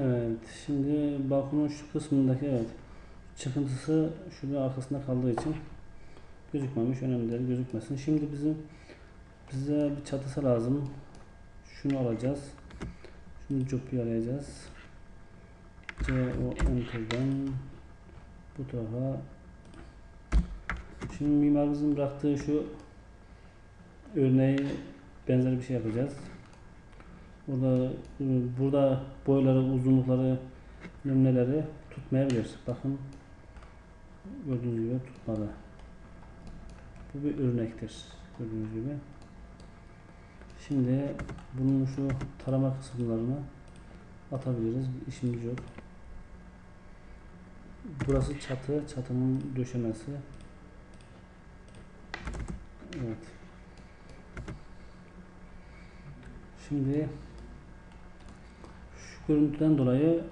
Evet, şimdi balkonun şu kısmındaki evet çıkıntısı şurada arkasında kaldığı için gözükmemiş. Önemli değil, gözükmesin. Şimdi bizim bize bir çatısı lazım. Şunu alacağız. Şunu copuyu arayacağız. C o enter'dan bu tarafa Şimdi mimarımızın bıraktığı şu örneği benzer bir şey yapacağız. Burada burada boyları, uzunlukları, nümneleri tutmayabilir. Bakın gördüğünüz gibi tutmadı. Bu bir örnektir. Gördüğünüz gibi. Şimdi bunun şu tarama kısımlarını atabiliriz. İşimiz yok. Burası çatı, çatının döşemesi. Evet. Şimdi görüntüden dolayı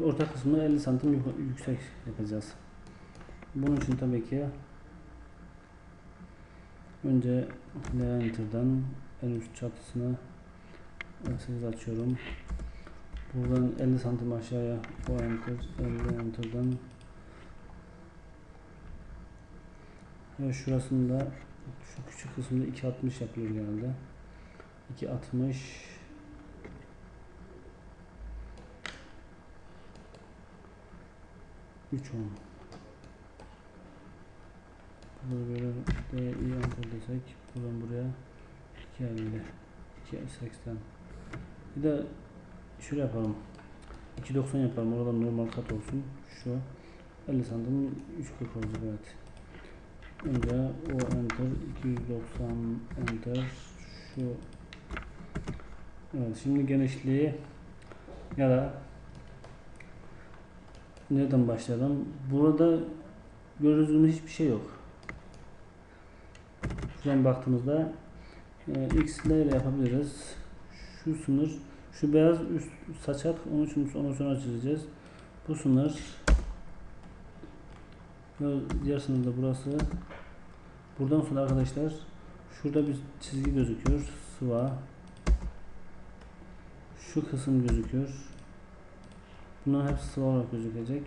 orta kısmını 50 santim yüksek yapacağız. Bunun için tabii ki önce Leventer'dan en üst çatısını 8 açıyorum. Buradan 50 santim aşağıya o enter, 50 enter'dan ve şurasında şu küçük kısımda 2.60 yapıyor genelde. 2.60 3.10 Burada böyle de iyi enter desek buradan buraya 2.50 2.80 Bir de şöyle yapalım. 2.90 yapalım. Oradan normal kat olsun. Şu 50 santim 3.40 olacak evet. Önce o enter 290 enter şu. Evet şimdi genişliği ya da nereden başlayalım? Burada gördüğünüz hiçbir şey yok. Şuradan baktığımızda e, x ile yapabiliriz. Şu sınır şu beyaz üst saçak onun için onu sonra çizeceğiz. Bu sınır diğer sınır da burası. Buradan sonra arkadaşlar şurada bir çizgi gözüküyor. Sıva. Şu kısım gözüküyor. Bunların hepsi sıva olarak gözükecek.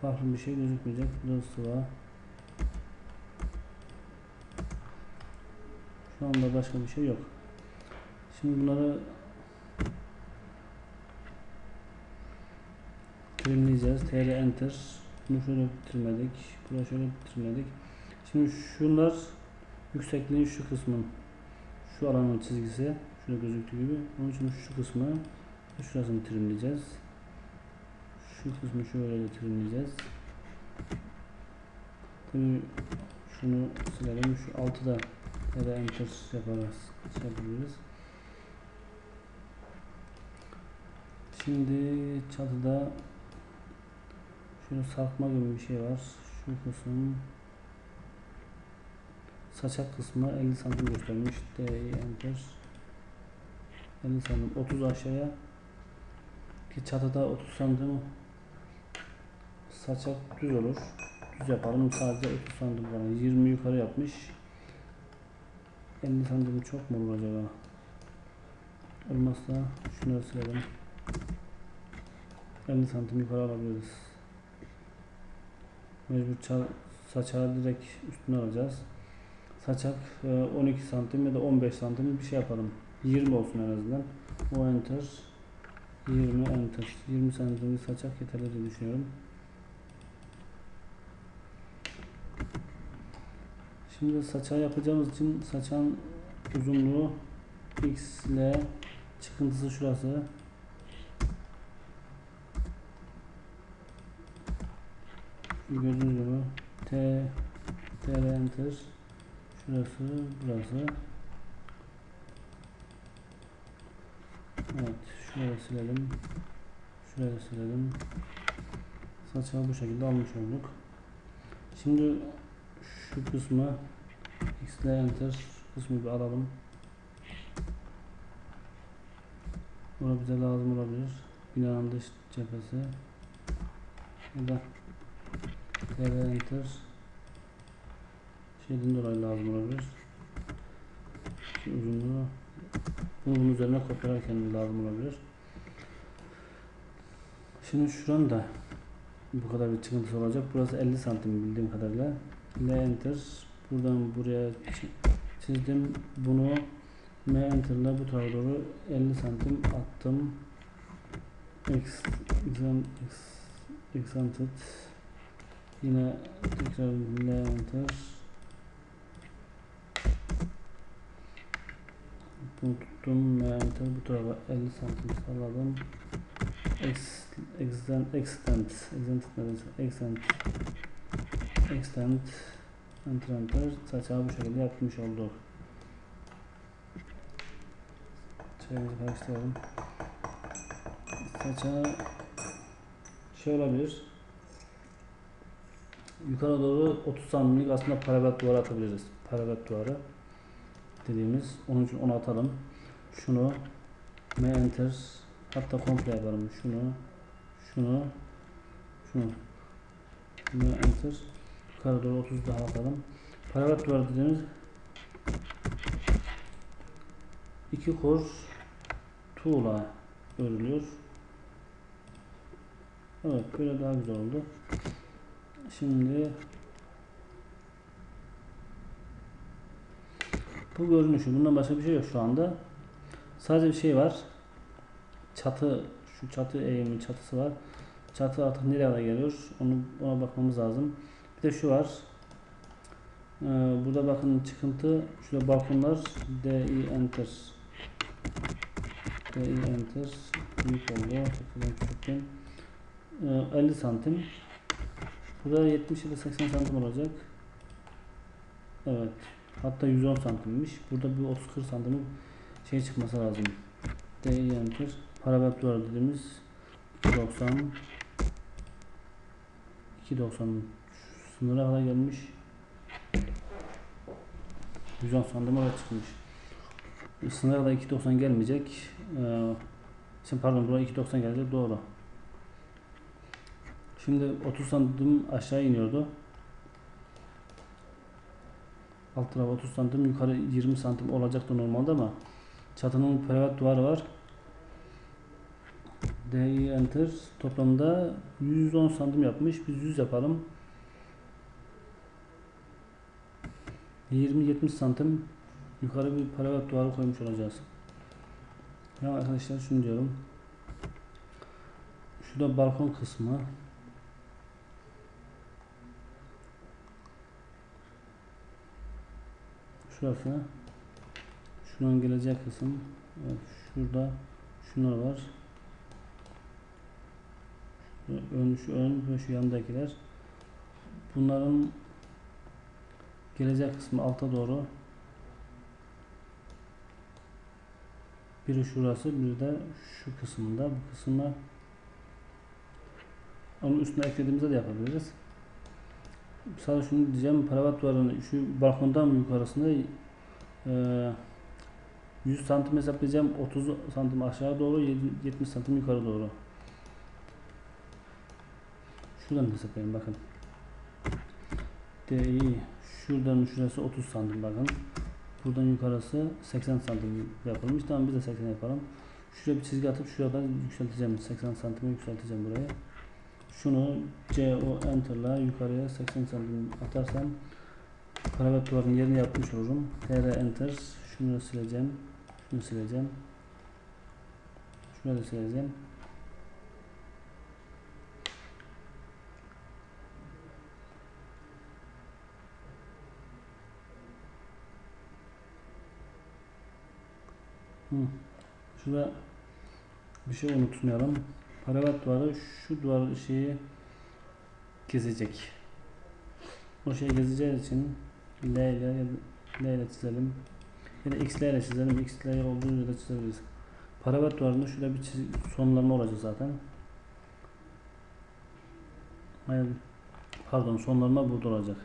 Farklı bir şey gözükmeyecek. Bu da sıva. Şu anda başka bir şey yok. Şimdi bunları trimleyeceğiz. TR Enter. Bunu şöyle bitirmedik. Burayı şöyle bitirmedik. Şimdi şunlar yüksekliğin şu kısmın şu alanın çizgisi şurada gözüktüğü gibi. Onun için şu kısmı şurasını trimleyeceğiz. Şu kısmı şöyle trimleyeceğiz. Tabii şunu silelim. Şu altı da ya da enter yaparız. Şey yapabiliriz. Şimdi çatıda şöyle sarkma gibi bir şey var. Şu kısım saçak kısmı 50 santim göstermiş. D enter 50 santim 30 aşağıya ki çatıda 30 santim saçak düz olur. Düz yapalım sadece 30 santim falan 20 yukarı yapmış. 50 santim çok mu olur acaba? Olmazsa şunları silelim. 50 santim yukarı alabiliriz. Mecbur çal, saçağı direkt üstüne alacağız. Saçak e, 12 santim ya da 15 santim bir şey yapalım. 20 olsun en azından. O enter. 20 enter. 20 santim bir saçak yeterli diye düşünüyorum. Şimdi saçağı yapacağımız için saçağın uzunluğu x ile çıkıntısı şurası. Gördüğünüz gibi T TR enter şurası burası Evet şurayı silelim. Şurayı silelim. Saçağı bu şekilde almış olduk. Şimdi şu kısmı X ile enter kısmı bir alalım. Bura bize lazım olabilir. Binanın dış cephesi. Ya da TR enter şeyden dolayı lazım olabilir. Şu uzunluğu Bunu bunun üzerine kopyalarken lazım olabilir. Şimdi şuranın da bu kadar bir çıkıntısı olacak. Burası 50 santim bildiğim kadarıyla. L enter. Buradan buraya çi- çizdim. Bunu M enter ile bu tarafa doğru 50 santim attım. X, exam, X, exanted. Yine tekrar L enter. Bunu tuttum. M enter. Bu tarafa 50 santim salladım. Ex, extend, extend, extend, extend, extend, enter enter, saçağı bu şekilde yapmış olduk. Çayımızı karıştıralım. Saçağı şey olabilir. Yukarı doğru 30 santimlik aslında parabet duvarı atabiliriz. Parabet duvarı dediğimiz. Onun için onu atalım. Şunu M enter Hatta komple yaparım. Şunu, şunu, şunu. Şunu enter. Yukarı doğru 30 daha atalım. Paragraf duvarı dediğimiz iki kor tuğla örülüyor. Evet böyle daha güzel oldu. Şimdi bu görünüşü. Bundan başka bir şey yok şu anda. Sadece bir şey var çatı şu çatı eğimi çatısı var. Çatı artık nereye geliyor? Onu ona bakmamız lazım. Bir de şu var. Ee, burada bakın çıkıntı şurada balkonlar DI enter DI enter büyük oldu. Küçükken. Ee, 50 santim. Burada 70 ya da 80 santim olacak. Evet. Hatta 110 santimmiş. Burada bir 30-40 santim şey çıkması lazım. DI enter. Parabet duvar dediğimiz 2.90 2.90 sınıra kadar gelmiş 110 santim oraya çıkmış sınıra kadar 2.90 gelmeyecek ee, şimdi pardon buraya 2.90 gelecek doğru şimdi 30 santim aşağı iniyordu alt tarafı 30 santim yukarı 20 santim olacaktı normalde ama çatının parabet duvarı var DI enter toplamda 110 santim yapmış. Biz 100 yapalım. 20-70 santim yukarı bir paragraf duvarı koymuş olacağız. Ya arkadaşlar şunu diyorum. Şurada balkon kısmı. Şurası. Şunun gelecek kısım. Evet, şurada şunlar var. Ön, şu ön ve şu yandakiler. Bunların gelecek kısmı alta doğru. Biri şurası biri de şu kısmında bu kısımda onun üstüne eklediğimizde de yapabiliriz sadece şunu diyeceğim paravat duvarının şu balkondan yukarısında e, 100 santim hesaplayacağım 30 santim aşağı doğru 70 santim yukarı doğru Şuradan hesaplayın bakın. DI şuradan şurası 30 santim bakın. Buradan yukarısı 80 santim yapılmış. Tamam biz de 80 yapalım. Şuraya bir çizgi atıp şuradan yükselteceğim. 80 santime yükselteceğim buraya. Şunu CO enter'la yukarıya 80 santim atarsam paragraf duvarın yerini yapmış olurum. TR enter. Şunu sileceğim. Şunu sileceğim. Şunu da sileceğim. Hı. Şurada bir şey unutmayalım. Paravat duvarı şu duvar şeyi kesecek. O şey gezeceği için L ile L ile çizelim. Ya da X ile çizelim. X ile olduğu yerde çizebiliriz. Paravat duvarında şurada bir çiz sonlanma olacak zaten. Hayır. Pardon sonlanma burada olacak.